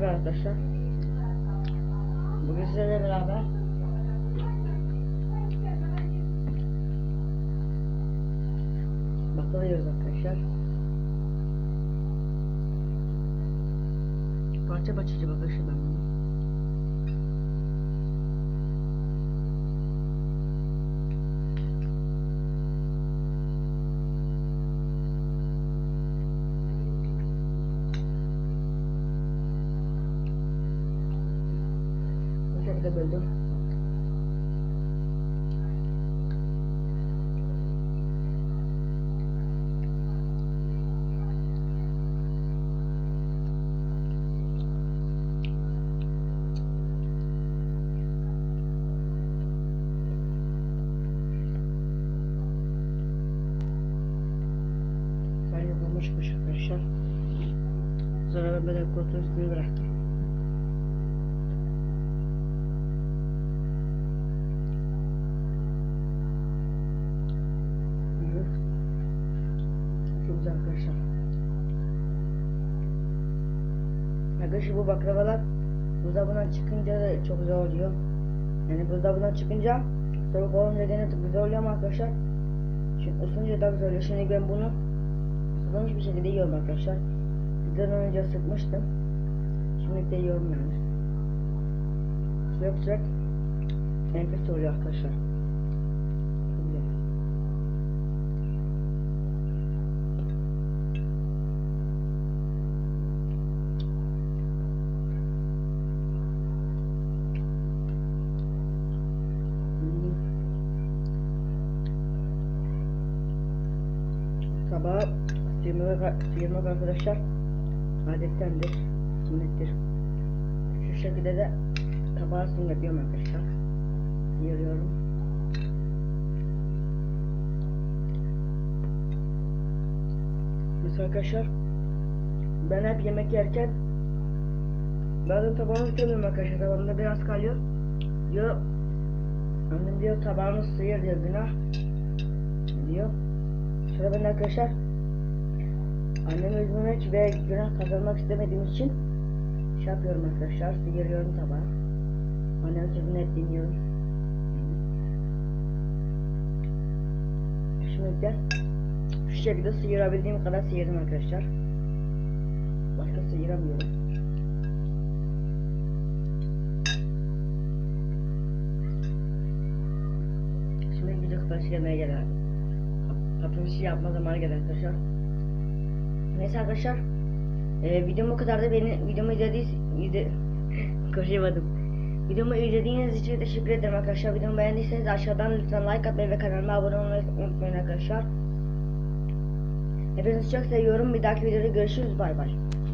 Merhaba arkadaşlar. Bugün sizlerle beraber baklava yiyoruz arkadaşlar. Parça parça yiyeceğim arkadaşlar ben bunu. Bu şekilde böldüm. Ben yapılmışmış arkadaşlar. Sonra ben böyle koltuğun üstüne bıraktım. Arkadaşlar bu baklavalar buzdolabından çıkınca da çok güzel oluyor. Yani buzdolabından çıkınca soğuk olunca gene güzel oluyor ama arkadaşlar Şimdi ısınınca daha güzel oluyor. Şimdi ben bunu ısıtılmış bir şekilde yiyorum arkadaşlar. Bizden önce sıkmıştım. Şimdi de yiyorum yani. Sıcak sıcak enfes oluyor arkadaşlar. Tabağa sıyırmak, sıyırmak arkadaşlar adettendir, sünnettir. Şu şekilde de tabağa yapıyorum arkadaşlar. Sıyırıyorum. Mesela arkadaşlar ben hep yemek yerken bazen tabağımı tutamıyorum arkadaşlar. Tabağımda biraz kalıyor. Diyor annem diyor tabağını sıyır diyor günah diyor. Sonra ben de arkadaşlar annemi üzmemek ve günah kazanmak istemediğim için şey yapıyorum arkadaşlar. Sıyırıyorum tabağı. Annemin sözünü hep dinliyorum. Şimdi de şu şekilde sıyırabildiğim kadar sıyırdım arkadaşlar. Başka sıyıramıyorum. Şimdi video kapanışı gelmeye geldi. Kapanışı yapma zamanı geldi arkadaşlar. Neyse arkadaşlar. E, videom bu kadar da beni videomu izlediğiniz izle, konuşamadım. Videomu izlediğiniz için teşekkür ederim arkadaşlar. Videomu beğendiyseniz aşağıdan lütfen like atmayı ve kanalıma abone olmayı unutmayın arkadaşlar. Hepinizi çok seviyorum. Bir dahaki videoda görüşürüz. Bay bay.